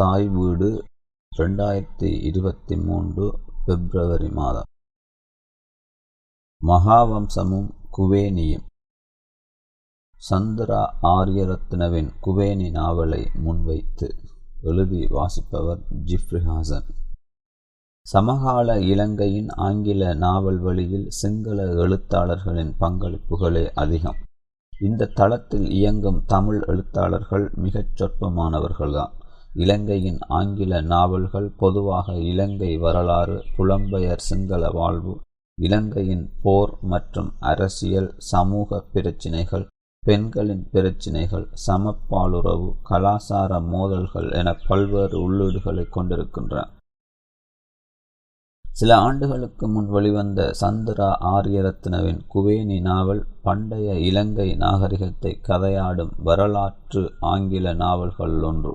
தாய் வீடு ரெண்டாயிரத்தி இருபத்தி மூன்று பிப்ரவரி மாதம். மகாவம்சமும் குவேனியும். சந்திரா ஆரியரத்னவின் குவேனி நாவலை முன்வைத்து எழுதி வாசிப்பவர் ஜிப்ரி ஹாசன். சமகால இலங்கையின் ஆங்கில நாவல் வழியில் சிங்கள எழுத்தாளர்களின் பங்களிப்புகளே அதிகம். இந்த தளத்தில் இயங்கும் தமிழ் எழுத்தாளர்கள் மிகச் சொற்பமானவர்கள்தான். இலங்கையின் ஆங்கில நாவல்கள் பொதுவாக இலங்கை வரலாறு புலம்பெயர் சிங்கள வாழ்வு இலங்கையின் போர் மற்றும் அரசியல் சமூக பிரச்சினைகள் பெண்களின் பிரச்சினைகள் சமப்பாலுறவு கலாசார மோதல்கள் என பல்வேறு உள்ளீடுகளை கொண்டிருக்கின்றன சில ஆண்டுகளுக்கு முன் வெளிவந்த சந்திரா ஆரியரத்னவின் குவேனி நாவல் பண்டைய இலங்கை நாகரிகத்தை கதையாடும் வரலாற்று ஆங்கில நாவல்கள் ஒன்று.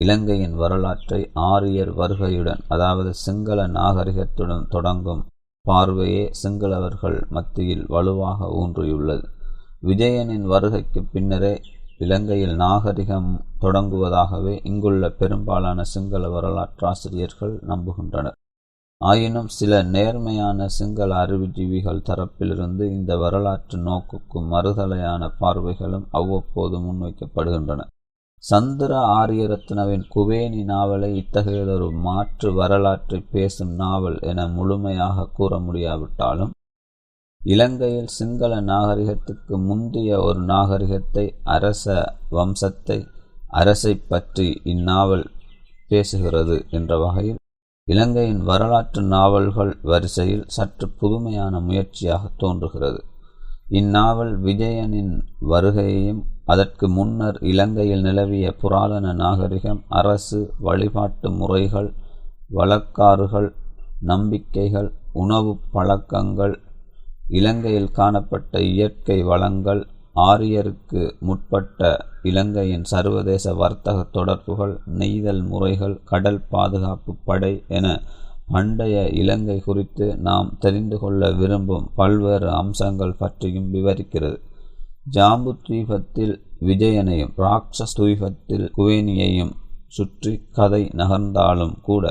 இலங்கையின் வரலாற்றை ஆரியர் வருகையுடன் அதாவது சிங்கள நாகரிகத்துடன் தொடங்கும் பார்வையே சிங்களவர்கள் மத்தியில் வலுவாக ஊன்றியுள்ளது. விஜயனின் வருகைக்கு பின்னரே இலங்கையில் நாகரிகம் தொடங்குவதாகவே இங்குள்ள பெரும்பாலான சிங்கள வரலாற்றாசிரியர்கள் நம்புகின்றனர். ஆயினும் சில நேர்மையான சிங்கள அறிவுஜீவிகள் தரப்பிலிருந்து இந்த வரலாற்று நோக்குக்கும் மறுதலையான பார்வைகளும் அவ்வப்போது முன்வைக்கப்படுகின்றன. சந்திர ஆரியரத்னவின் குவேனி நாவலை இத்தகையதொரு மாற்று வரலாற்றை பேசும் நாவல் என முழுமையாக கூற முடியாவிட்டாலும் இலங்கையில் சிங்கள நாகரிகத்துக்கு முந்தைய ஒரு நாகரிகத்தை அரச வம்சத்தை அரசை பற்றி இந்நாவல் பேசுகிறது என்ற வகையில் இலங்கையின் வரலாற்று நாவல்கள் வரிசையில் சற்று புதுமையான முயற்சியாக தோன்றுகிறது. இந்நாவல் விஜயனின் வருகையையும் அதற்கு முன்னர் இலங்கையில் நிலவிய புராதன நாகரிகம் அரசு வழிபாட்டு முறைகள் வழக்காறுகள் நம்பிக்கைகள் உணவு பழக்கங்கள் இலங்கையில் காணப்பட்ட இயற்கை வளங்கள் ஆரியருக்கு முற்பட்ட இலங்கையின் சர்வதேச வர்த்தக தொடர்புகள் நெய்தல் முறைகள் கடல் பாதுகாப்பு படை என பண்டைய இலங்கை குறித்து நாம் தெரிந்து கொள்ள விரும்பும் பல்வேறு அம்சங்கள் பற்றியும் விவரிக்கிறது. ஜாம்பு தீபத்தில் விஜயனையும் ராட்சஸ் தூபத்தில் குவேனியையும் சுற்றி கதை நகர்ந்தாலும் கூட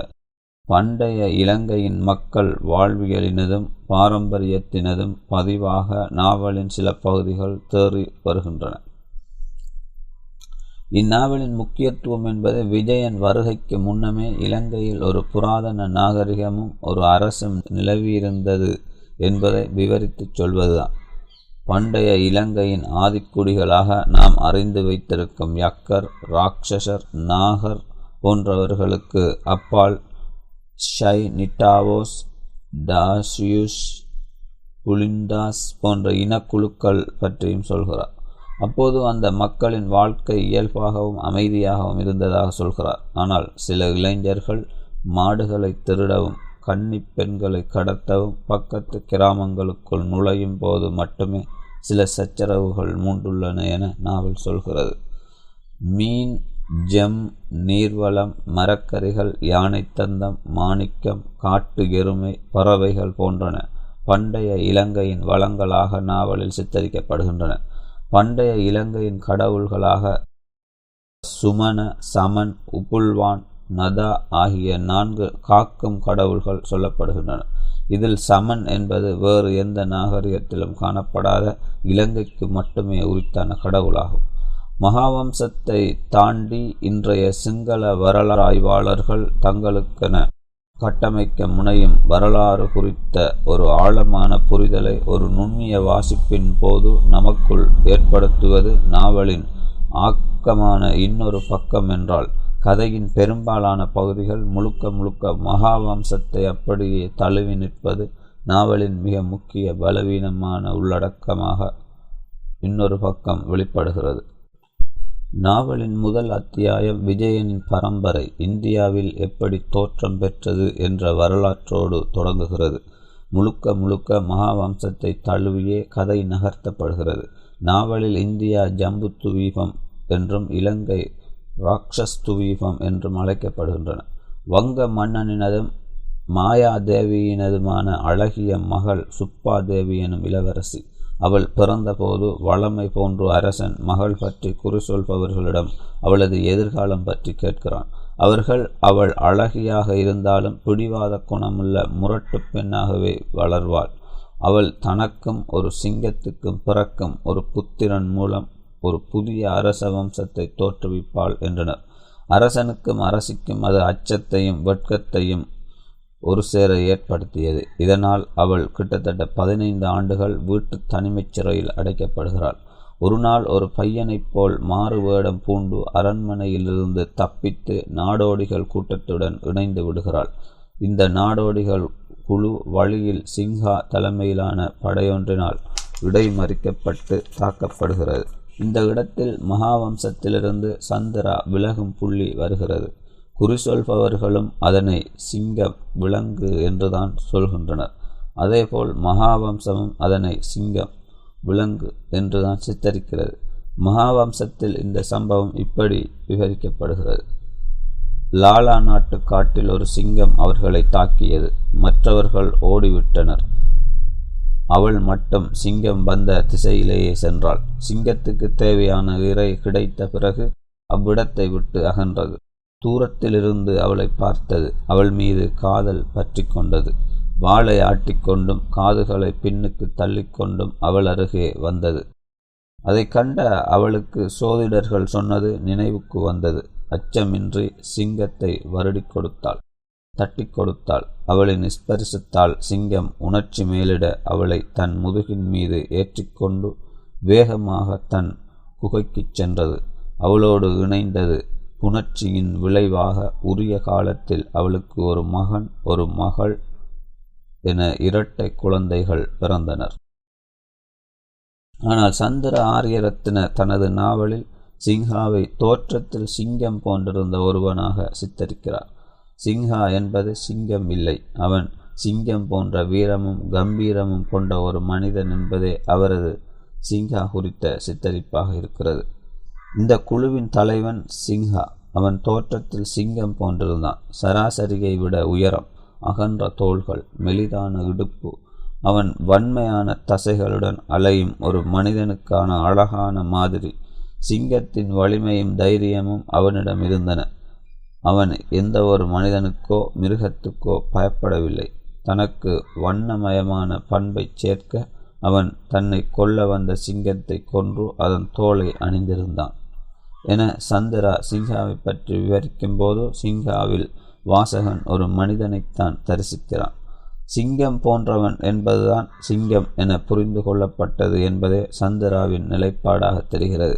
பண்டைய இலங்கையின் மக்கள் வாழ்வியலினதும் பாரம்பரியத்தினதும் பதிவாக நாவலின் சில பகுதிகள் தேறி வருகின்றன. இந்நாவலின் முக்கியத்துவம் என்பது விஜயன் வருகைக்கு முன்னமே இலங்கையில் ஒரு புராதன நாகரிகமும் ஒரு அரசும் நிலவியிருந்தது என்பதை விவரித்துச் சொல்வதுதான். பண்டைய இலங்கையின் ஆதிக்குடிகளாக நாம் அறிந்து வைத்திருக்கும் யக்கர் ராட்சசர் நாகர் போன்றவர்களுக்கு அப்பால் ஷை நிட்டாவோஸ் டாசியூஸ் புலிந்தாஸ் போன்ற இனக்குழுக்கள் பற்றியும் சொல்கிறார். அப்போது அந்த மக்களின் வாழ்க்கை இயல்பாகவும் அமைதியாகவும் இருந்ததாக சொல்கிறார். ஆனால் சில இளைஞர்கள் மாடுகளை திருடவும் கன்னி பெண்களை கடத்தவும் பக்கத்து கிராமங்களுக்குள் நுழையும் போது மட்டுமே சில சச்சரவுகள் மூண்டுள்ளன என நாவல் சொல்கிறது. மீன் ஜெம் நீர்வளம் மரக்கறிகள் யானைத்தந்தம் மாணிக்கம் காட்டு எருமை பறவைகள் போன்றன. பண்டைய இலங்கையின் வளங்களாக நாவலில் சித்தரிக்கப்படுகின்றன. பண்டைய இலங்கையின் கடவுள்களாக சுமன சமன் உப்புல்வான் நதா ஆகிய நான்கு காக்கும் கடவுள்கள் சொல்லப்படுகின்றன. இதில் சமன் என்பது வேறு எந்த நாகரிகத்திலும் காணப்படாத இலங்கைக்கு மட்டுமே உரித்தான கடவுளாகும். மகாவம்சத்தை தாண்டி இன்றைய சிங்கள வரலாய்வாளர்கள் தங்களுக்கென கட்டமைக்க முனையும் வரலாறு குறித்த ஒரு ஆழமான புரிதலை ஒரு நுண்ணிய வாசிப்பின் போது நமக்குள் ஏற்படுத்துவது நாவலின் ஆக்கமான இன்னொரு பக்கம் என்றால் கதையின் பெரும்பாலான பகுதிகள் முழுக்க முழுக்க மகாவம்சத்தை அப்படியே தழுவி நிற்பது நாவலின் மிக முக்கிய பலவீனமான உள்ளடக்கமாக இன்னொரு பக்கம் வெளிப்படுகிறது. நாவலின் முதல் அத்தியாயம் விஜயனின் பரம்பரை இந்தியாவில் எப்படி தோற்றம் பெற்றது என்ற வரலாற்றோடு தொடங்குகிறது. முழுக்க முழுக்க மகாவம்சத்தை தழுவியே கதை நகர்த்தப்படுகிறது. நாவலில் இந்தியா ஜம்புத்துவீபம் என்றும் இலங்கை ராட்சஸ்துவீபம் என்றும் அழைக்கப்படுகின்றன. வங்க மன்னனினதும் மாயாதேவியினதுமான அழகிய மகள் சுப்பாதேவி எனும் இளவரசி. அவள் பிறந்தபோது வளமை போன்று அரசன் மகள் பற்றி குறி சொல்பவர்களிடம் அவளது எதிர்காலம் பற்றி கேட்கிறான். அவர்கள் அவள் அழகியாக இருந்தாலும் பிடிவாத குணமுள்ள முரட்டு பெண்ணாகவே வளர்வாள். அவள் தனக்கும் ஒரு சிங்கத்துக்கும் பிறக்கும் ஒரு புத்திரன் மூலம் ஒரு புதிய அரச வம்சத்தை தோற்றுவிப்பாள் என்றனர். அரசனுக்கும் அரசிக்கும் அது அச்சத்தையும் வெட்கத்தையும் ஒரு சேர ஏற்படுத்தியது. இதனால் அவள் கிட்டத்தட்ட பதினைந்து ஆண்டுகள் வீட்டு தனிமைச் சிறையில் அடைக்கப்படுகிறாள். ஒரு நாள் ஒரு பையனைப் போல் மாறு வேடம் பூண்டு அரண்மனையிலிருந்து தப்பித்து நாடோடிகள் கூட்டத்துடன் இணைந்து விடுகிறாள். இந்த நாடோடிகள் குழு வழியில் சிங்கா தலைமையிலான படையொன்றினால் இடைமறிக்கப்பட்டு தாக்கப்படுகிறது. இந்த இடத்தில் மகாவம்சத்திலிருந்து சந்திரா விலகும் புள்ளி வருகிறது. குறி சொல்பவர்களும் அதனை சிங்கம் விலங்கு என்றுதான் சொல்கின்றனர். அதேபோல் மகாவம்சமும் அதனை சிங்கம் விலங்கு என்றுதான் சித்தரிக்கிறது. மகாவம்சத்தில் இந்த சம்பவம் இப்படி விவரிக்கப்படுகிறது. லாலா நாட்டு காட்டில் ஒரு சிங்கம் அவர்களை தாக்கியது. மற்றவர்கள் ஓடிவிட்டனர். அவள் மட்டும் சிங்கம் வந்த திசையிலேயே சென்றாள். சிங்கத்துக்கு தேவையான இறை கிடைத்த பிறகு அவ்விடத்தை விட்டு அகன்றது. தூரத்திலிருந்து அவளை பார்த்தது. அவள் மீது காதல் பற்றி கொண்டது. வாளை ஆட்டிக்கொண்டும் காதுகளை பின்னுக்கு தள்ளிக்கொண்டும் அவள் அருகே வந்தது. அதை கண்ட அவளுக்கு சோதிடர்கள் சொன்னது நினைவுக்கு வந்தது. அச்சமின்றி சிங்கத்தை வருடி கொடுத்தாள். தட்டி கொடுத்தாள் அவளை நிஸ்பரிசித்தால் சிங்கம் உணர்ச்சி மேலிட அவளை தன் முதுகின் மீது ஏற்றிக்கொண்டு வேகமாக தன் குகைக்குச் சென்றது. அவளோடு இணைந்தது புணர்ச்சியின் விளைவாக உரிய காலத்தில் அவளுக்கு ஒரு மகன் ஒரு மகள் என இரட்டை குழந்தைகள் பிறந்தனர். ஆனால் சந்திர ஆரியரத்ன தனது நாவலில் சிங்காவை தோற்றத்தில் சிங்கம் போன்றிருந்த ஒருவனாக சித்தரிக்கிறார். சிங்கா என்பது சிங்கம் இல்லை. அவன் சிங்கம் போன்ற வீரமும் கம்பீரமும் கொண்ட ஒரு மனிதன் என்பதே அவரது சிங்கா குறித்த சித்தரிப்பாக இருக்கிறது. இந்த குழுவின் தலைவன் சிங்கா அவன் தோற்றத்தில் சிங்கம் போன்றிருந்தான். சராசரியை விட உயரம் அகன்ற தோள்கள் மெலிதான இடுப்பு அவன் வன்மையான தசைகளுடன் அலையும் ஒரு மனிதனுக்கான அழகான மாதிரி. சிங்கத்தின் வலிமையும் தைரியமும் அவனிடம் இருந்தன. அவன் எந்த ஒரு மனிதனுக்கோ மிருகத்துக்கோ பயப்படவில்லை. தனக்கு வண்ணமயமான பண்பைச் சேர்க்க அவன் தன்னை கொல்ல வந்த சிங்கத்தை கொன்று அதன் தோலை அணிந்திருந்தான். என சந்திரா சிங்காவை பற்றி விவரிக்கும் போது சிங்காவில் வாசகன் ஒரு மனிதனைத்தான் தரிசிக்கிறான். சிங்கம் போன்றவன் என்பதுதான் சிங்கம் என புரிந்து கொள்ளப்பட்டது என்பதே சந்திராவின் நிலைப்பாடாக தெரிகிறது.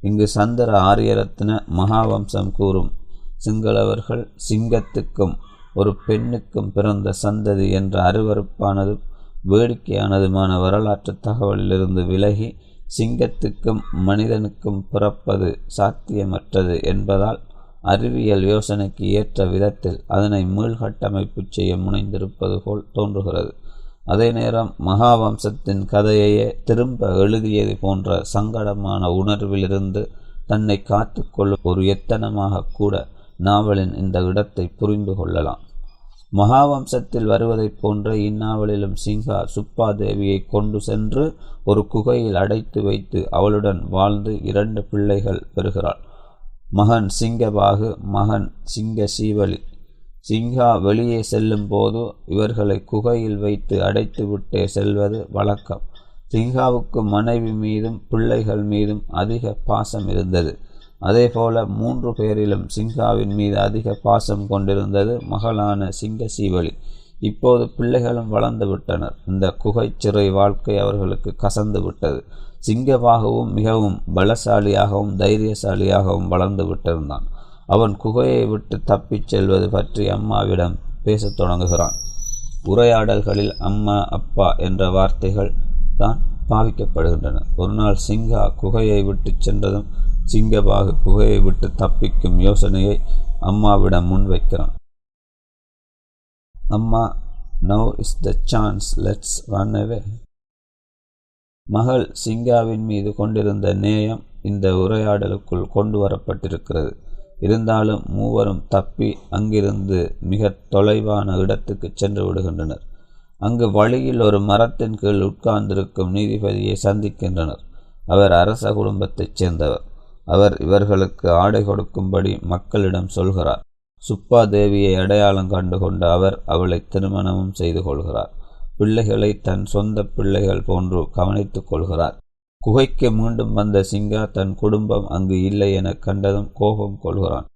இங்கு சந்திர ஆரியரத்ன மகாவம்சம் கூறும் சிங்களவர்கள் சிங்கத்துக்கும் ஒரு பெண்ணுக்கும் பிறந்த சந்ததி என்ற அருவறுப்பானதும் வேடிக்கையானதுமான வரலாற்று தகவலிலிருந்து விலகி சிங்கத்துக்கும் மனிதனுக்கும் பிறப்பது சாத்தியமற்றது என்பதால் அறிவியல் யோசனைக்கு ஏற்ற விதத்தில் அதனை மீள்கட்டமைப்பு செய்ய முனைந்திருப்பது போல் தோன்றுகிறது. அதே நேரம் மகாவம்சத்தின் கதையையே திரும்ப எழுதியது போன்ற சங்கடமான உணர்விலிருந்து தன்னை காத்துக்கொள்ளும் ஒரு எத்தனமாக கூட நாவலின் இந்த இடத்தை புரிந்து கொள்ளலாம். மகாவம்சத்தில் வருவதைப் போன்ற இந்நாவலிலும் சிங்கா சுப்பா தேவியை கொண்டு சென்று ஒரு குகையில் அடைத்து வைத்து அவளுடன் வாழ்ந்து இரண்டு பிள்ளைகள் பெறுகிறாள். மகன் சிங்கபாகு மகன் சிங்க சீவலி சிங்கா வெளியே செல்லும் போது இவர்களை குகையில் வைத்து அடைத்து விட்டே செல்வது வழக்கம். சிங்காவுக்கு மனைவி மீதும் பிள்ளைகள் மீதும் அதிக பாசம் இருந்தது. அதேபோல மூன்று பேரிலும் சிங்காவின் மீது அதிக பாசம் கொண்டிருந்தது மகளான சிங்க சீவலி இப்போது பிள்ளைகளும் வளர்ந்து விட்டனர். இந்த குகை சிறை வாழ்க்கை அவர்களுக்கு கசந்து விட்டது. சிங்கமாகவும் மிகவும் பலசாலியாகவும் தைரியசாலியாகவும் வளர்ந்து விட்டிருந்தான். அவன் குகையை விட்டு தப்பிச் செல்வது பற்றி அம்மாவிடம் பேசத் தொடங்குகிறான். உரையாடல்களில் அம்மா அப்பா என்ற வார்த்தைகள் தான் பாவிக்கப்படுகின்றன. ஒரு நாள் சிங்கா குகையை விட்டு சென்றதும் சிங்கபாகு குகையை விட்டு தப்பிக்கும் யோசனையை அம்மாவிடம் முன்வைக்கிறான். அம்மா now is the chance let's run away மகள் சிங்காவின் மீது கொண்டிருந்த நேயம் இந்த உரையாடலுக்குள் கொண்டு வரப்பட்டிருக்கிறது இருந்தாலும் மூவரும் தப்பி அங்கிருந்து மிக தொலைவான இடத்துக்கு சென்று விடுகின்றனர். அங்கு வழியில் ஒரு மரத்தின் கீழ் உட்கார்ந்திருக்கும் நீதிபதியை சந்திக்கின்றனர். அவர் அரச குடும்பத்தைச் சேர்ந்தவர். அவர் இவர்களுக்கு ஆடை கொடுக்கும்படி மக்களிடம் சொல்கிறார். சுப்பா தேவியை அடையாளம் கண்டு கொண்ட அவர் அவளை திருமணமும் செய்து கொள்கிறார். பிள்ளைகளை தன் சொந்த பிள்ளைகள் போன்று கவனித்துக் கொள்கிறார். குகைக்கு மீண்டும் வந்த சிங்கா தன் குடும்பம் அங்கு இல்லை என கண்டதும் கோபம் கொள்கிறான்.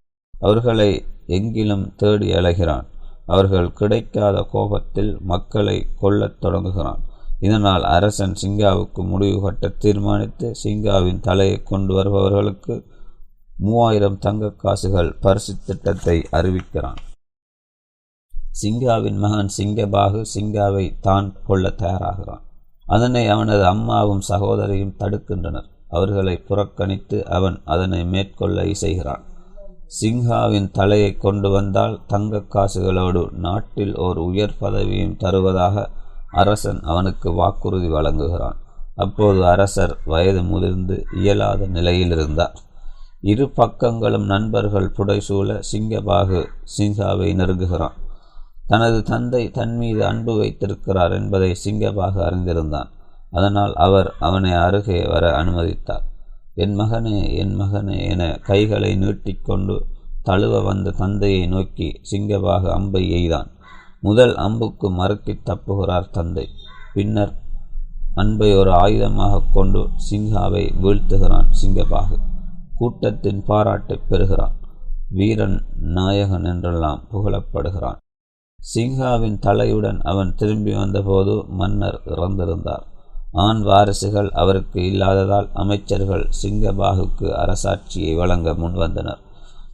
அவர்களை எங்கிலும் தேடி அலைகிறான். அவர்கள் கிடைக்காத கோபத்தில் மக்களை கொல்லத் தொடங்குகிறான். இதனால் அரசன் சிங்காவுக்கு முடிவு கட்ட தீர்மானித்து சிங்காவின் தலையை கொண்டு வருபவர்களுக்கு மூவாயிரம் தங்க காசுகள் பரிசு திட்டத்தை அறிவிக்கிறான். சிங்காவின் மகன் சிங்கபாகு சிங்காவை தான் கொள்ள தயாராகிறான். அதனை அவனது அம்மாவும் சகோதரியும் தடுக்கின்றனர். அவர்களை புறக்கணித்து அவன் அதனை மேற்கொள்ள இசைகிறான். சிங்காவின் தலையை கொண்டு வந்தால் தங்க காசுகளோடு நாட்டில் ஓர் உயர் பதவியும் தருவதாக அரசன் அவனுக்கு வாக்குறுதி வழங்குகிறான். அப்போது அரசர் வயது முதிர்ந்து இயலாத நிலையில் இருந்தார். இரு பக்கங்களும் நண்பர்கள் புடைசூழ சிங்கபாகு சிங்காவை நெருங்குகிறான். தனது தந்தை தன் மீது அன்பு வைத்திருக்கிறார் என்பதை சிங்கபாகு அறிந்திருந்தான். அதனால் அவர் அவனை அருகே வர அனுமதித்தார். என் மகனே என் மகனே என கைகளை நீட்டிக்கொண்டு தழுவ வந்த தந்தையை நோக்கி சிங்கபாகு அம்பை எய்தான். முதல் அம்புக்கு மறுக்கி தப்புகிறார் தந்தை. பின்னர் அன்பை ஒரு ஆயுதமாக கொண்டு சிங்காவை வீழ்த்துகிறான் சிங்கபாகு. கூட்டத்தின் பாராட்டை பெறுகிறான். வீரன் நாயகன் என்றெல்லாம் புகழப்படுகிறான். சிங்காவின் தலையுடன் அவன் திரும்பி வந்தபோது மன்னர் இறந்திருந்தார். ஆண் வாரிசுகள் அவருக்கு இல்லாததால் அமைச்சர்கள் சிங்கபாகுக்கு அரசாட்சியை வழங்க முன்வந்தனர்.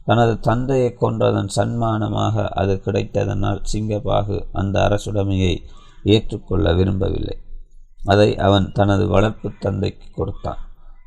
தனது தந்தையை கொன்றதன் சன்மானமாக அது கிடைத்ததனால் சிங்கபாகு அந்த அரசுடைமையை ஏற்றுக்கொள்ள விரும்பவில்லை. அதை அவன் தனது வளர்ப்பு தந்தைக்கு கொடுத்தான்.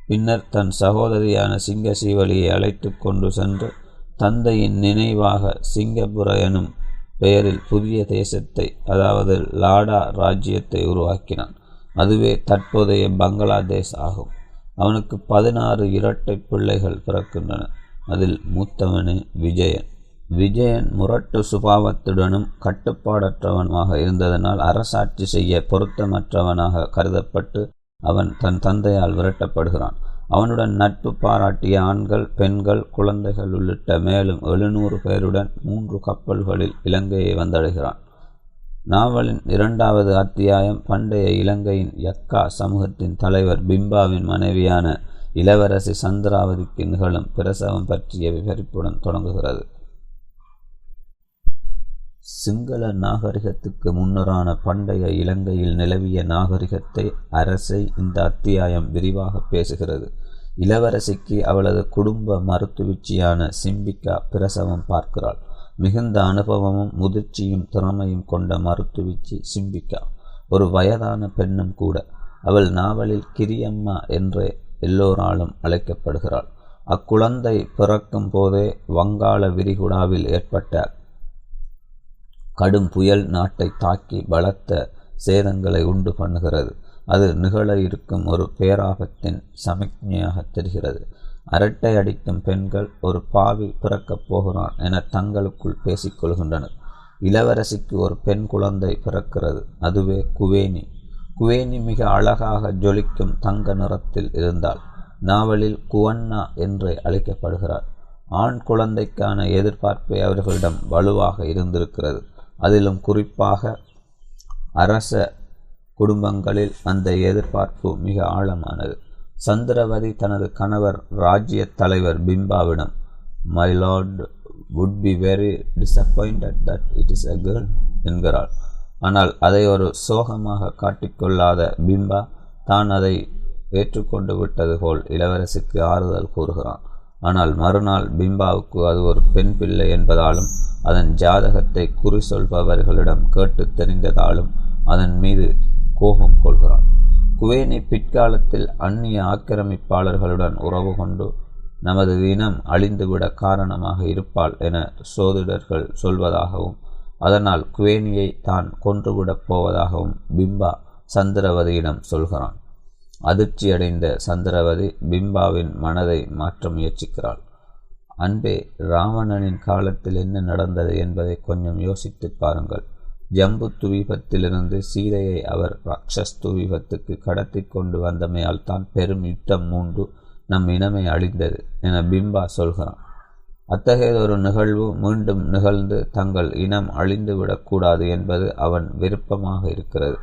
பின்னர் தன் சகோதரியான சிங்க சீவலியை அழைத்து கொண்டு சென்று தந்தையின் நினைவாக சிங்கபுர எனும் பெயரில் புதிய தேசத்தை அதாவது லாடா ராஜ்யத்தை உருவாக்கினான். அதுவே தற்போதைய பங்களாதேஷ் ஆகும். அவனுக்கு பதினாறு இரட்டை பிள்ளைகள் பிறக்கின்றன. அதில் மூத்தவனே விஜயன். விஜயன் முரட்டு சுபாவத்துடனும் கட்டுப்பாடற்றவனாக இருந்ததனால் அரசாட்சி செய்ய பொருத்தமற்றவனாக கருதப்பட்டு அவன் தன் தந்தையால் விரட்டப்படுகிறான். அவனுடன் நட்பு பாராட்டிய ஆண்கள் பெண்கள் குழந்தைகள் உள்ளிட்ட மேலும் எழுநூறு பேருடன் மூன்று கப்பல்களில் இலங்கையை வந்தடைகிறான். நாவலின் இரண்டாவது அத்தியாயம் பண்டைய இலங்கையின் யக்கா சமூகத்தின் தலைவர் பிம்பாவின் மனைவியான இளவரசி சந்திராவதிக்கு நிகழும் பிரசவம் பற்றிய விவரிப்புடன் தொடங்குகிறது. சிங்கள நாகரிகத்துக்கு முன்னரான பண்டைய இலங்கையில் நிலவிய நாகரிகத்தை அரசை இந்த அத்தியாயம் விரிவாக பேசுகிறது. இளவரசிக்கு அவளது குடும்ப மருத்துவச்சியான சிம்பிகா பிரசவம் பார்க்கிறாள். மிகுந்த அனுபவமும் முதிர்ச்சியும் திறமையும் கொண்ட மருத்துவச்சி சிம்பிகா ஒரு வயதான பெண்ணும் கூட அவள் நாவலில் கிரியம்மா என்றே எல்லோராலும் அழைக்கப்படுகிறாள். அக்குழந்தை பிறக்கும் போதே வங்காள விரிகுடாவில் ஏற்பட்ட கடும் புயல் நாட்டை தாக்கி பலத்த சேதங்களை உண்டு பண்ணுகிறது. அது நிகழ இருக்கும் ஒரு பேராபத்தின் சமிக்ஞையாக தெரிகிறது. அரட்டை அடிக்கும் பெண்கள் ஒரு பாவி பிறக்கப் போகிறான் என தங்களுக்குள் பேசிக்கொள்கின்றனர் இளவரசிக்கு ஒரு பெண் குழந்தை பிறக்கிறது அதுவே குவேனி குவேனி மிக அழகாக ஜொலிக்கும் தங்க நிறத்தில் இருந்தால் நாவலில் குவன்னா என்று அழைக்கப்படுகிறார் ஆண் குழந்தைக்கான எதிர்பார்ப்பே அவர்களிடம் வலுவாக இருந்திருக்கிறது. அதிலும் குறிப்பாக அரச குடும்பங்களில் அந்த எதிர்பார்ப்பு மிக ஆழமானது. சந்திரவதி தனது கணவர் ராஜ்ய தலைவர் பிம்பாவிடம் my lord would be very disappointed that it is a girl என்கிறாள். ஆனால் அதை ஒரு சோகமாக காட்டிக்கொள்ளாத பிம்பா தான் அதை ஏற்றுக்கொண்டு விட்டது போல் இளவரசிக்கு ஆறுதல் கூறுகிறான். ஆனால் மறுநாள் பிம்பாவுக்கு அது ஒரு பெண் பிள்ளை என்பதாலும் அதன் ஜாதகத்தை குறி சொல்பவர்களிடம் கேட்டு தெரிந்ததாலும் அதன் மீது கோபம் கொள்கிறான். குவேனி பிற்காலத்தில் அந்நிய ஆக்கிரமிப்பாளர்களுடன் உறவு கொண்டு நமது இனம் அழிந்துவிட காரணமாக இருப்பாள் என சோதிடர்கள் சொல்வதாகவும் அதனால் குவேனியை தான் கொன்றுவிடப் போவதாகவும் பிம்பா சந்திரவதியிடம் சொல்கிறான். அதிர்ச்சியடைந்த சந்திரவதி பிம்பாவின் மனதை மாற்ற முயற்சிக்கிறாள். அன்பே ராவணனின் காலத்தில் என்ன நடந்தது என்பதை கொஞ்சம் யோசித்துப் பாருங்கள். ஜம்பு துவீபத்திலிருந்து சீதையை அவர் ரக்ஷஸ் துவீபத்துக்கு கடத்தி கொண்டு வந்தமையால் தான் பெரும் யுத்தம் மூண்டு நம் இனமே அழிந்தது என பிம்பா சொல்கிறான். அத்தகையதொரு நிகழ்வு மீண்டும் நிகழ்ந்து தங்கள் இனம் அழிந்துவிடக்கூடாது என்பது அவன் விருப்பமாக இருக்கிறது.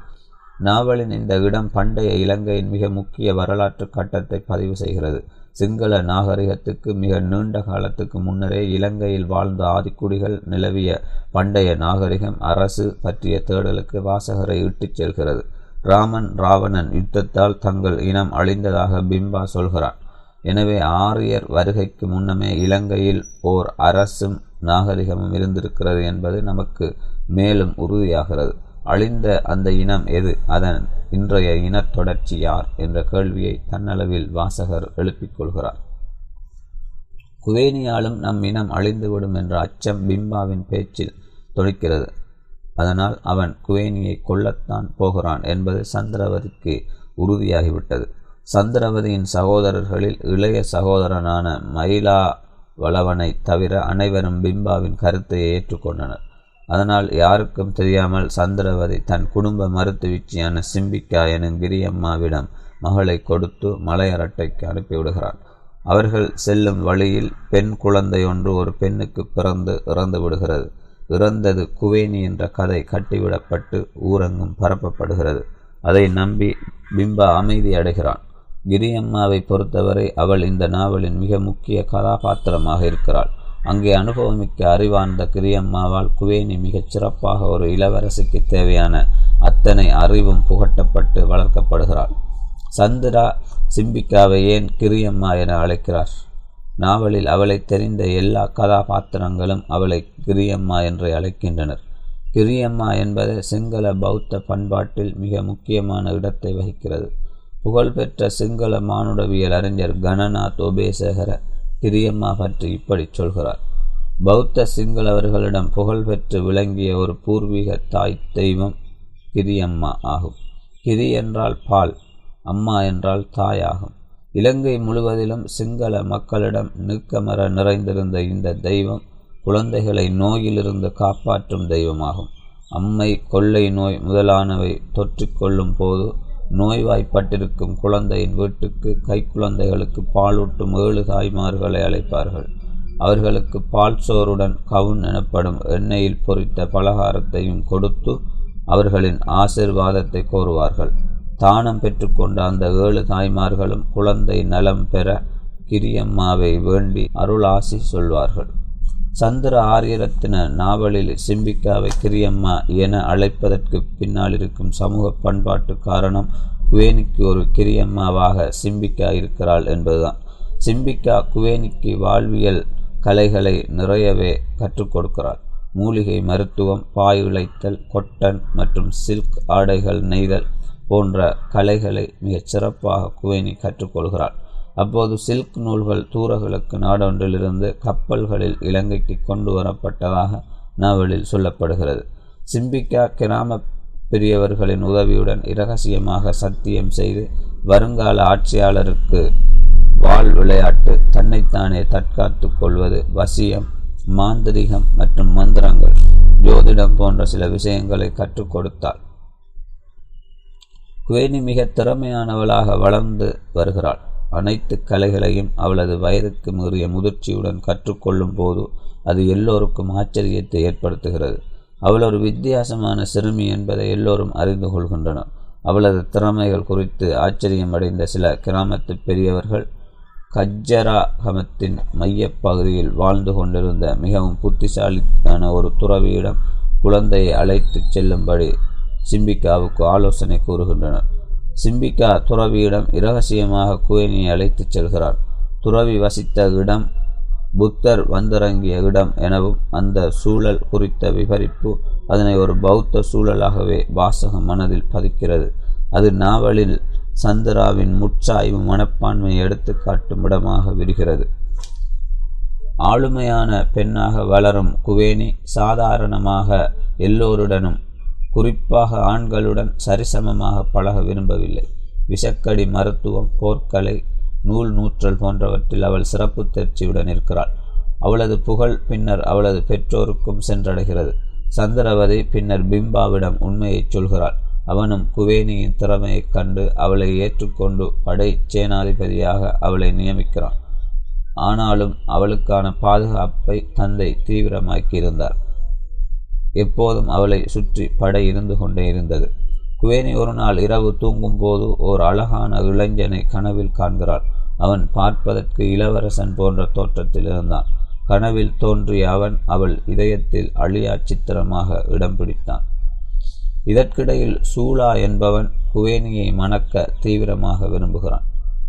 நாவலின் இந்த இடம் பண்டைய இலங்கையின் மிக முக்கிய வரலாற்று கட்டத்தை பதிவு செய்கிறது. சிங்கள நாகரிகத்துக்கு மிக நீண்ட காலத்துக்கு முன்னரே இலங்கையில் வாழ்ந்த ஆதிக்குடிகள் நிலவிய பண்டைய நாகரிகம் அரசு பற்றிய தேடலுக்கு வாசகரை இட்டுச் செல்கிறது. ராமன் ராவணன் யுத்தத்தால் தங்கள் இனம் அழிந்ததாக பிம்பா சொல்கிறான். எனவே ஆரியர் வருகைக்கு முன்னமே இலங்கையில் ஓர் அரசும் நாகரிகமும் இருந்திருக்கிறது என்பது நமக்கு மேலும் உறுதியாகிறது. அழிந்த அந்த இனம் எது? அதன் இன்றைய இனத் தொடர்ச்சி யார்? என்ற கேள்வியை தன்னளவில் வாசகர் எழுப்பிக் கொள்கிறார். குவேனியாலும் நம் இனம் அழிந்துவிடும் என்ற அச்சம் பிம்பாவின் பேச்சில் தொனிக்கிறது. அதனால் அவன் குவேனியை கொல்லத்தான் போகிறான் என்பது சந்திரவதிக்கு உறுதியாகிவிட்டது. சந்திரவதியின் சகோதரர்களில் இளைய சகோதரனான மயிலா வளவனை தவிர அனைவரும் பிம்பாவின் கருத்தை ஏற்றுக்கொண்டனர். அதனால் யாருக்கும் தெரியாமல் சந்திரவதி தன் குடும்ப மருத்துவச்சியான சிம்பிக்கா எனும் கிரியம்மாவிடம் மகளை கொடுத்து மலையரட்டைக்கு அனுப்பிவிடுகிறான் அவர்கள் செல்லும் வழியில் பெண் குழந்தை ஒன்று ஒரு பெண்ணுக்கு பிறந்து இறந்து விடுகிறது. இறந்தது குவேனி என்ற கதை கட்டிவிடப்பட்டு ஊரங்கும் பரப்பப்படுகிறது. அதை நம்பி பிம்பா அமைதி அடைகிறான். கிரியம்மாவை பொறுத்தவரை அவள் இந்த நாவலின் மிக முக்கிய கதாபாத்திரமாக இருக்கிறாள். அங்கே அனுபவமிக்க அறிவார்ந்த கிரியம்மாவால் குவேனி மிகச் சிறப்பாக ஒரு இளவரசிக்கு தேவையான அத்தனை அறிவும் புகட்டப்பட்டு வளர்க்கப்படுகிறாள். சந்திரா சிம்பிக்காவை ஏன் கிரியம்மா என அழைக்கிறார்? நாவலில் அவளை தெரிந்த எல்லா கதாபாத்திரங்களும் அவளை கிரியம்மா என்று அழைக்கின்றனர். கிரியம்மா என்பது சிங்கள பௌத்த பண்பாட்டில் மிக முக்கியமான இடத்தை வகிக்கிறது. புகழ்பெற்ற சிங்கள மானுடவியல் அறிஞர் கணநாத் ஒபேசகர கிரியம்மா பற்றி இப்படி சொல்கிறார். பௌத்த சிங்களவர்களிடம் புகழ்பெற்று விளங்கிய ஒரு பூர்வீக தாய் தெய்வம் கிரியம்மா ஆகும். கிரி என்றால் பால் அம்மா என்றால் தாயாகும். இலங்கை முழுவதிலும் சிங்கள மக்களிடம் நீக்கமர நிறைந்திருந்த இந்த தெய்வம் குழந்தைகளை நோயிலிருந்து காப்பாற்றும் தெய்வமாகும். அம்மை கொள்ளை நோய் முதலானவை தொற்றிக்கொள்ளும் போது நோய்வாய்ப்பட்டிருக்கும் குழந்தையின் வீட்டுக்கு கைக்குழந்தைகளுக்கு பாலூட்டும் ஏழு தாய்மார்களை அழைப்பார்கள். அவர்களுக்கு பால் சோறுடன் கவுன் எனப்படும் எண்ணெயில் பொறித்த பலகாரத்தையும் கொடுத்து அவர்களின் ஆசிர்வாதத்தை கோருவார்கள். தானம் பெற்றுக்கொண்ட அந்த ஏழு தாய்மார்களும் குழந்தை நலம் பெற கிரியம்மாவை வேண்டி அருளாசி சொல்வார்கள். சந்திர ஆரியரத்தின நாவலில் சிம்பிக்காவை கிரியம்மா என அழைப்பதற்கு பின்னால் இருக்கும் சமூக பண்பாட்டு காரணம் குவேனிக்கு ஒரு கிரியம்மாவாக சிம்பிக்கா இருக்கிறாள் என்பதுதான். சிம்பிக்கா குவேனிக்கு வாழ்வியல் கலைகளை நிறையவே கற்றுக் கொடுக்கிறாள். மூலிகை மருத்துவம் பாய் உழைத்தல் கொட்டன் மற்றும் சில்க் ஆடைகள் நெய்தல் போன்ற கலைகளை மிகச் சிறப்பாக குவேனி கற்றுக்கொள்கிறாள் அப்போது சில்க் நூல்கள் தூரகிழக்கு நாடொன்றிலிருந்து கப்பல்களில் இலங்கைக்கு கொண்டு வரப்பட்டதாக நாவலில் சொல்லப்படுகிறது. சிம்பிக்கா கிராம பெரியவர்களின் உதவியுடன் இரகசியமாக சத்தியம் செய்து வருங்கால ஆட்சியாளருக்கு வாழ் விளையாட்டு தன்னைத்தானே தற்காத்து கொள்வது வசியம் மாந்திரிகம் மற்றும் மந்திரங்கள் ஜோதிடம் போன்ற சில விஷயங்களை கற்றுக் கொடுத்தாள். குவேனி மிக திறமையானவளாக வளர்ந்து வருகிறாள். அனைத்து கலைகளையும் அவளது வயதுக்கு மீறிய முதிர்ச்சியுடன் கற்றுக்கொள்ளும் போது அது எல்லோருக்கும் ஆச்சரியத்தை ஏற்படுத்துகிறது. அவள் ஒரு வித்தியாசமான சிறுமி என்பதை எல்லோரும் அறிந்து கொள்கின்றனர். அவளது திறமைகள் குறித்து ஆச்சரியமடைந்த சில கிராமத்து பெரியவர்கள் கஜ்ஜராகமத்தின் மையப்பகுதியில் வாழ்ந்து கொண்டிருந்த மிகவும் புத்திசாலிக்கான ஒரு துறவியிடம் குழந்தையை அழைத்துச் செல்லும்படி சிம்பிகாவுக்கு ஆலோசனை கூறுகின்றனர். சிம்பிகா துறவியிடம் இரகசியமாக குவேனியை அழைத்துச் செல்கிறார். துறவி வசித்த இடம் புத்தர் வந்திறங்கிய இடம் எனவும் அந்த சூழல் குறித்த விவரிப்பு அதனை ஒரு பௌத்த சூழலாகவே வாசகம் மனதில் பதிக்கிறது. அது நாவலில் சந்திராவின் முற்சாய்வு மனப்பான்மையை எடுத்து காட்டும் இடமாக விரிகிறது. ஆளுமையான பெண்ணாக வளரும் குவேனி சாதாரணமாக எல்லோருடனும் குறிப்பாக ஆண்களுடன் சரிசமமாக பழக விரும்பவில்லை. விஷக்கடி மருத்துவம் போர்க்கலை நூல் நூற்றல் போன்றவற்றில் அவள் சிறப்பு தேர்ச்சியுடன் இருக்கிறாள். அவளது புகழ் பின்னர் அவளது பெற்றோருக்கும் சென்றடைகிறது. சந்திரவதி பின்னர் பிம்பாவிடம் உண்மையைச் சொல்கிறாள். அவனும் குவேனியின் திறமையைக் கண்டு அவளை ஏற்றுக்கொண்டு படை சேனாதிபதியாக அவளை நியமிக்கிறான். ஆனாலும் அவளுக்கான பாதுகாப்பை தந்தை தீவிரமாக்கியிருந்தார். எப்போதும் அவளை சுற்றி படை இருந்து கொண்டே இருந்தது. குவேனி ஒரு நாள் இரவு தூங்கும் போது ஓர் அழகான இளைஞனை கனவில் காண்கிறாள். அவன் பார்ப்பதற்கு இளவரசன் போன்ற தோற்றத்தில் இருந்தான். கனவில் தோன்றிய அவன் அவள் இதயத்தில் அழியா சித்திரமாக இடம் பிடித்தான். இதற்கிடையில் சூலா என்பவன் குவேனியை மணக்க தீவிரமாக விரும்புகிறான்.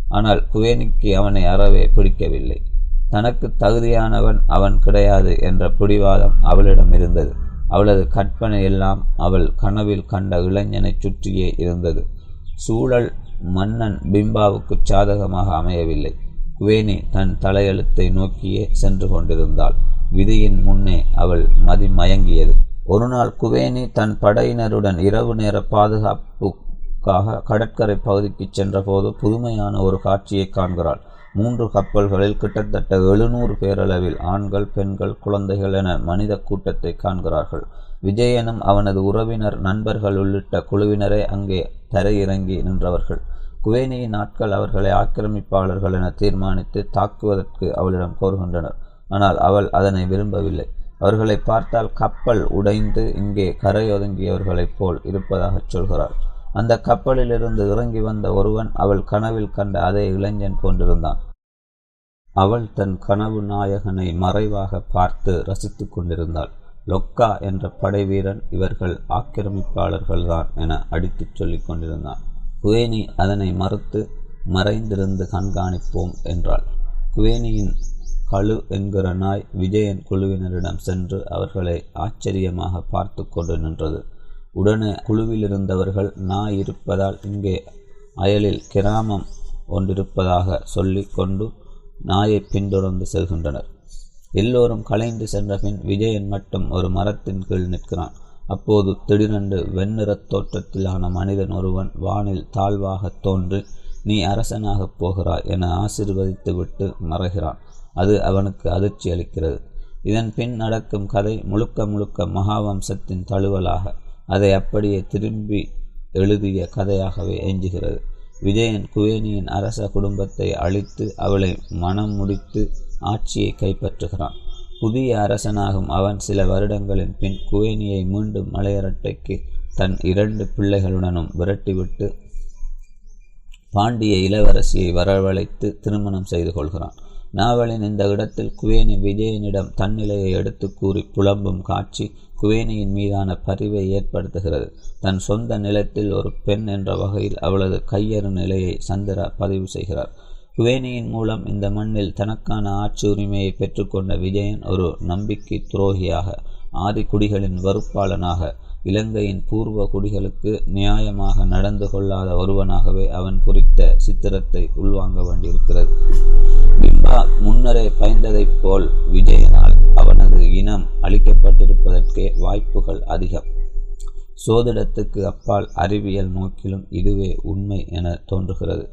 ஆனால் குவேனிக்கு அவனை அறவே பிடிக்கவில்லை. தனக்கு தகுதியானவன் அவன் கிடையாது என்ற பிடிவாதம் அவளிடம் இருந்தது. அவளது கற்பனை எல்லாம் அவள் கனவில் கண்ட இளைஞனை சுற்றியே இருந்தது. சூழல் மன்னன் பிம்பாவுக்கு சாதகமாக அமையவில்லை. குவேனி தன் தலையெழுத்தை நோக்கியே சென்று கொண்டிருந்தாள். விதியின் முன்னே அவள் மதி மயங்கியது. ஒரு நாள் குவேனி தன் படையினருடன் இரவு நேர பாதுகாப்புக்காக கடற்கரை பகுதிக்கு சென்றபோது புதுமையான ஒரு காட்சியை காண்கிறாள். மூன்று கப்பல்களில் கிட்டத்தட்ட எழுநூறு பேரளவில் ஆண்கள் பெண்கள் குழந்தைகள் என மனித கூட்டத்தை காண்கிறார்கள். விஜயனும் அவனது உறவினர் நண்பர்கள் உள்ளிட்ட குழுவினரே அங்கே தரையிறங்கி நின்றவர்கள். குவேனியின் ஆட்கள் அவர்களை ஆக்கிரமிப்பாளர்கள் என தீர்மானித்து தாக்குவதற்கு அவளிடம் கோருகின்றனர். ஆனால் அவள் அதனை விரும்பவில்லை. அவர்களை பார்த்தால் கப்பல் உடைந்து இங்கே கரையொதுங்கியவர்களைப் போல் இருப்பதாகச் சொல்கிறார் அந்த கப்பலிலிருந்து இறங்கி வந்த ஒருவன் அவள் கனவில் கண்ட அதே இளைஞன் போன்றிருந்தான். அவள் தன் கனவு நாயகனை மறைவாக பார்த்து ரசித்து கொண்டிருந்தாள். லொக்கா என்ற படைவீரன் இவர்கள் ஆக்கிரமிப்பாளர்கள்தான் என அடித்துச் சொல்லிக் கொண்டிருந்தான். குவேனி அதனை மறுத்து மறைந்திருந்து கண்காணிப்போம் என்றாள். குவேனியின் கழு என்கிற நாய் விஜயன் குழுவினரிடம் சென்று அவர்களை ஆச்சரியமாக பார்த்து கொண்டு நின்றது. உடனே குழுவில் இருந்தவர்கள் நாய் இருப்பதால் இங்கே அயலில் கிராமம் ஒன்றிருப்பதாக சொல்லி கொண்டு நாயை பின்தொடர்ந்து செல்கின்றனர். எல்லோரும் கலைந்து சென்றபின் விஜயன் மட்டும் ஒரு மரத்தின் கீழ் நிற்கிறான். அப்போது திடீரென்று வெண்ணிறத் தோற்றத்திலான மனிதன் ஒருவன் வானில் தாழ்வாக தோன்றி நீ அரசனாகப் போகிறாய் என ஆசிர்வதித்துவிட்டு மறைகிறான். அது அவனுக்கு அதிர்ச்சி அளிக்கிறது இதன் பின் நடக்கும் கதை முழுக்க முழுக்க மகாவம்சத்தின் தழுவலாக. அதை அப்படியே திரும்பி எழுதிய கதையாகவே எஞ்சுகிறது விஜயன் குவேனியின் அரச குடும்பத்தை அழித்து அவளை மனம் முடித்து ஆட்சியை கைப்பற்றுகிறான். புதிய அரசனாகும் அவன் சில வருடங்களின் பின் குவேனியை மீண்டும் மலையரட்டைக்கு தன் இரண்டு பிள்ளைகளுடனும் விரட்டிவிட்டு பாண்டிய இளவரசியை வரவழைத்து திருமணம் செய்து கொள்கிறான். நாவலின் இந்த இடத்தில் குவேனி விஜயனிடம் தன்னிலையை எடுத்து கூறி புலம்பும் காட்சி குவேனியின் மீதான பரிவை ஏற்படுத்துகிறது. தன் சொந்த நிலத்தில் ஒரு பெண் என்ற வகையில் அவளது கையறு நிலையை சந்திரா பதிவு செய்கிறார். குவேனியின் மூலம் இந்த மண்ணில் தனக்கான ஆட்சி உரிமையை பெற்றுக்கொண்ட விஜயன் ஒரு நம்பிக்கை துரோகியாக ஆதிக்குடிகளின் வறுப்பாளனாக இலங்கையின் பூர்வ குடிகளுக்கு நியாயமாக நடந்து கொள்ளாத ஒருவனாகவே அவன் குறித்த சித்திரத்தை உள்வாங்க வேண்டியிருக்கிறது. பிம்பா முன்னரே பயந்ததைப் போல் விஜயனால் அவனது இனம் அளிக்கப்பட்டிருப்பதற்கே வாய்ப்புகள் அதிகம். சோதிடத்துக்கு அப்பால் அறிவியல் நோக்கிலும் இதுவே உண்மை என தோன்றுகிறது.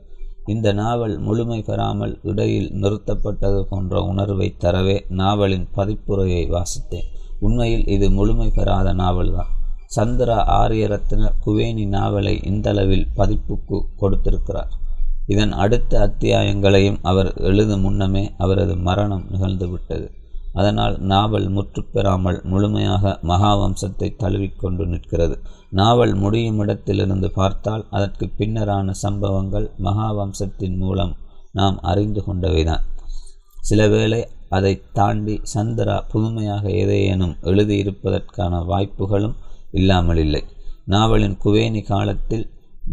இந்த நாவல் முழுமை பெறாமல் இடையில் நிறுத்தப்பட்டது போன்ற உணர்வை தரவே நாவலின் பதிப்புரையை வாசித்தேன். உண்மையில் இது முழுமை பெறாத நாவல்தான். சந்திரா ஆரியரத்ன குவேனி நாவலை இந்தளவில் பதிப்புக்கு கொடுத்திருக்கிறார். இதன் அடுத்த அத்தியாயங்களையும் அவர் எழுதும் முன்னமே அவரது மரணம் நிகழ்ந்துவிட்டது. அதனால் நாவல் முற்றுப்பெறாமல் முழுமையாக மகாவம்சத்தை தழுவிக்கொண்டு நிற்கிறது. நாவல் முடியும் இடத்திலிருந்து பார்த்தால் அதற்கு பின்னரான சம்பவங்கள் மகாவம்சத்தின் மூலம் நாம் அறிந்து கொண்டவைதான். சிலவேளை அதை தாண்டி சந்திரா புதுமையாக எதையேனும் எழுதியிருப்பதற்கான வாய்ப்புகளும் இல்லாமல் இல்லை நாவலின் குவேனி காலத்தில்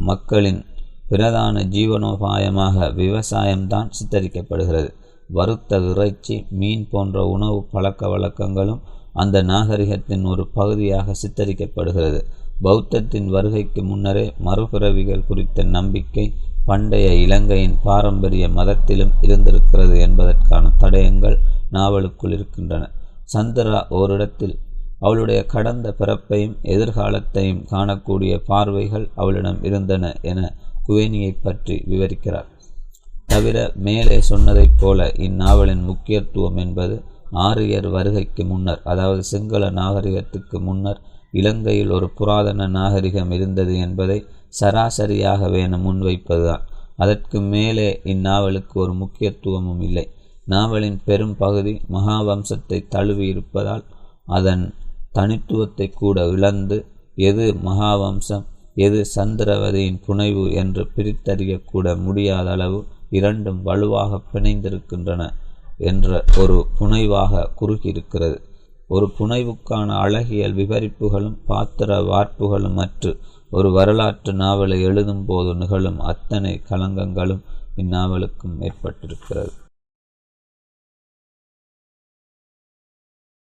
மக்களின் பிரதான ஜீவனோபாயமாக விவசாயம்தான் சித்தரிக்கப்படுகிறது. வறுத்த இறைச்சி மீன் போன்ற உணவு பழக்க வழக்கங்களும் அந்த நாகரிகத்தின் ஒரு பகுதியாக சித்தரிக்கப்படுகிறது. பௌத்தத்தின் வருகைக்கு முன்னரே மறுபிறவிகள் குறித்த நம்பிக்கை பண்டைய இலங்கையின் பாரம்பரிய மதத்திலும் இருந்திருக்கிறது என்பதற்கான தடயங்கள் நாவலுக்குள் இருக்கின்றன. சந்திரா ஓரிடத்தில் அவளுடைய கடந்த பிறப்பையும் எதிர்காலத்தையும் காணக்கூடிய பார்வைகள் அவளிடம் இருந்தன என குவேனியை பற்றி விவரிக்கிறார். தவிர மேலே சொன்னதைப் போல இந்நாவலின் முக்கியத்துவம் என்பது ஆரியர் வருகைக்கு முன்னர் அதாவது சிங்கள நாகரிகத்துக்கு முன்னர் இலங்கையில் ஒரு புராதன நாகரிகம் இருந்தது என்பதை சராசரியாக வேணும் முன்வைப்பதுதான். அதற்கு மேலே இந்நாவலுக்கு ஒரு முக்கியத்துவமும் இல்லை. நாவலின் பெரும் பகுதி மகாவம்சத்தை தழுவி இருப்பதால் அதன் தனித்துவத்தை கூட இழந்து எது மகாவம்சம் எது சந்திரவதியின் புனைவு என்று பிரித்தறியக்கூட முடியாத அளவு இரண்டும் வலுவாக பிணைந்திருக்கின்றன என்ற ஒரு புனைவாக குறுகியிருக்கிறது. ஒரு புனைவுக்கான அழகியல் விவரிப்புகளும் பாத்திர வார்ப்புகளும் மற்றும் ஒரு வரலாற்று நாவலை எழுதும் போது நிகழும் அத்தனை கலங்கங்களும் இந்நாவலுக்கும் ஏற்பட்டிருக்கிறது.